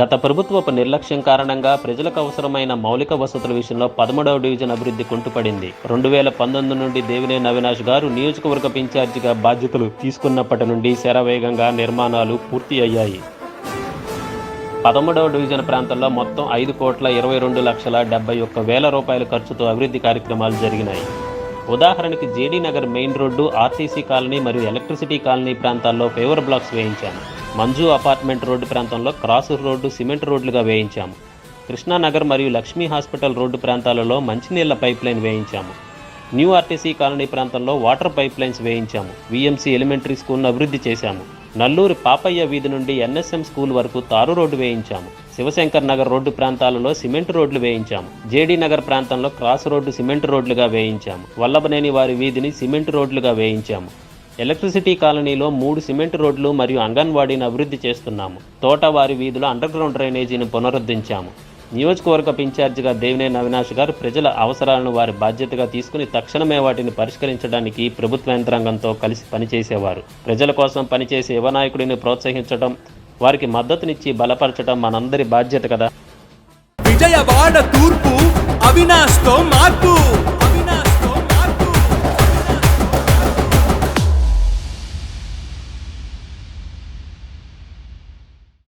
గత ప్రభుత్వపు నిర్లక్ష్యం కారణంగా ప్రజలకు అవసరమైన మౌలిక వసతుల విషయంలో పదమూడవ డివిజన్ అభివృద్ధి కుంటుపడింది. రెండు వేల పంతొమ్మిది నుండి దేవినేని అవినాష్ గారు నియోజకవర్గ ఇన్ఛార్జిగా బాధ్యతలు తీసుకున్నప్పటి నుండి శరవేగంగా నిర్మాణాలు పూర్తి అయ్యాయి. పదమూడవ డివిజన్ ప్రాంతంలో మొత్తం ఐదు కోట్ల ఇరవై రెండు లక్షల డెబ్బై ఒక్క వేల రూపాయల ఖర్చుతో అభివృద్ధి కార్యక్రమాలు జరిగినాయి. ఉదాహరణకి JD Nagar main road RTC colony మరియు ఎలక్ట్రిసిటీ కాలనీ ప్రాంతాల్లో ఫేవర్ బ్లాక్స్ వేయించాను మంజు అపార్ట్మెంట్ రోడ్డు ప్రాంతంలో క్రాస్ రోడ్డు సిమెంట్ రోడ్లుగా వేయించాము. కృష్ణానగర్ మరియు లక్ష్మీ హాస్పిటల్ రోడ్డు ప్రాంతాలలో మంచినీళ్ళ పైప్ లైన్ వేయించాము. న్యూ ఆర్టీసీ కాలనీ ప్రాంతంలో వాటర్ పైప్ లైన్స్ వేయించాము. విఎంసీ ఎలిమెంటరీ స్కూల్ను అభివృద్ధి చేశాము. నల్లూరి పాపయ్య వీధి నుండి ఎన్ఎస్ఎం స్కూల్ వరకు తారు రోడ్డు వేయించాము. శివశంకర్ నగర్ రోడ్డు ప్రాంతాలలో సిమెంట్ రోడ్లు వేయించాము. జేడీ నగర్ ప్రాంతంలో క్రాస్ రోడ్డు సిమెంట్ రోడ్లుగా వేయించాము. వల్లభనేని వారి వీధిని సిమెంట్ రోడ్లుగా వేయించాము. ఎలక్ట్రిసిటీ కాలనీలో మూడు సిమెంట్ రోడ్లు మరియు అంగన్వాడీని అభివృద్ధి చేస్తున్నాము. తోటవారి వీధిలో అండర్ గ్రౌండ్ డ్రైనేజీని పునరుద్ధరించాము. నియోజకవర్గ ఇన్ఛార్జిగా దేవినేని అవినాష్ గారు ప్రజల అవసరాలను వారి బాధ్యతగా తీసుకుని తక్షణమే వాటిని పరిష్కరించడానికి ప్రభుత్వ యంత్రాంగంతో కలిసి పనిచేసేవారు. ప్రజల కోసం పనిచేసే యువ నాయకుడిని ప్రోత్సహించడం వారికి మద్దతునిచ్చి బలపరచడం మనందరి బాధ్యత కదా. విజయవాడ తూర్పు అవినాష్తో మార్పు.